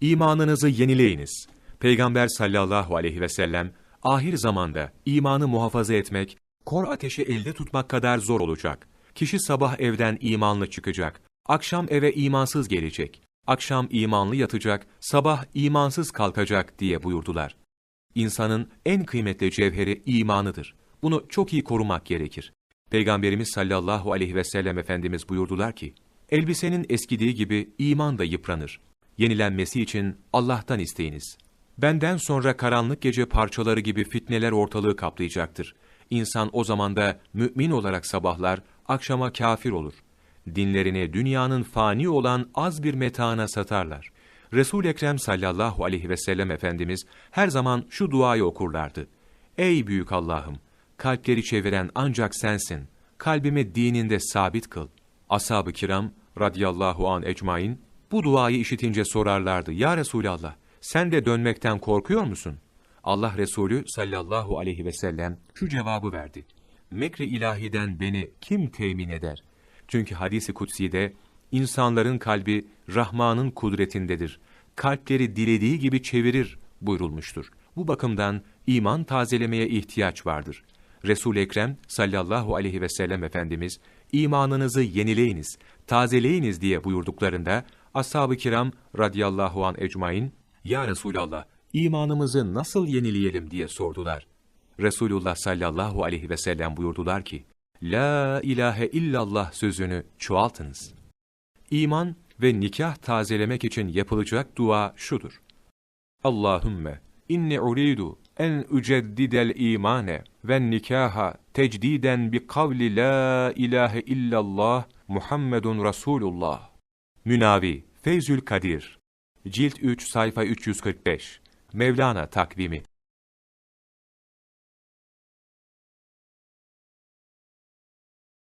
İmanınızı yenileyiniz. Peygamber sallallahu aleyhi ve sellem, ahir zamanda imanı muhafaza etmek, kor ateşi elde tutmak kadar zor olacak. Kişi sabah evden imanlı çıkacak, akşam eve imansız gelecek, akşam imanlı yatacak, sabah imansız kalkacak diye buyurdular. İnsanın en kıymetli cevheri imanıdır. Bunu çok iyi korumak gerekir. Peygamberimiz sallallahu aleyhi ve sellem Efendimiz buyurdular ki, elbisenin eskidiği gibi iman da yıpranır. Yenilenmesi için Allah'tan isteyiniz. Benden sonra karanlık gece parçaları gibi fitneler ortalığı kaplayacaktır. İnsan o zaman da mümin olarak sabahlar, akşama kafir olur. Dinlerini dünyanın fani olan az bir metaına satarlar. Resul-i Ekrem sallallahu aleyhi ve sellem Efendimiz her zaman şu duayı okurlardı. Ey büyük Allah'ım! Kalpleri çeviren ancak sensin. Kalbimi dininde sabit kıl. Ashab-ı kiram radıyallahu an ecmain bu duayı işitince sorarlardı. Ya Resulallah sen de dönmekten korkuyor musun? Allah Resulü sallallahu aleyhi ve sellem şu cevabı verdi. Mekri ilahiden beni kim temin eder? Çünkü hadisi kutsi'de insanların kalbi Rahman'ın kudretindedir. Kalpleri dilediği gibi çevirir buyurulmuştur. Bu bakımdan iman tazelemeye ihtiyaç vardır. Resul-i Ekrem sallallahu aleyhi ve sellem Efendimiz imanınızı yenileyiniz, tazeleyiniz diye buyurduklarında ashab-ı kiram radıyallahu an ecmain ya Resulallah imanımızı nasıl yenileyelim diye sordular. Resulullah sallallahu aleyhi ve sellem buyurdular ki La ilahe illallah sözünü çoğaltınız. İman ve nikah tazelemek için yapılacak dua şudur. Allahümme inni uridu en üceddidel imane ve nikaha tecdiden bi kavli la ilahe illallah Muhammedun Resulullah. Münavi Feyzül Kadir. Cilt 3 sayfa 345 Mevlana takvimi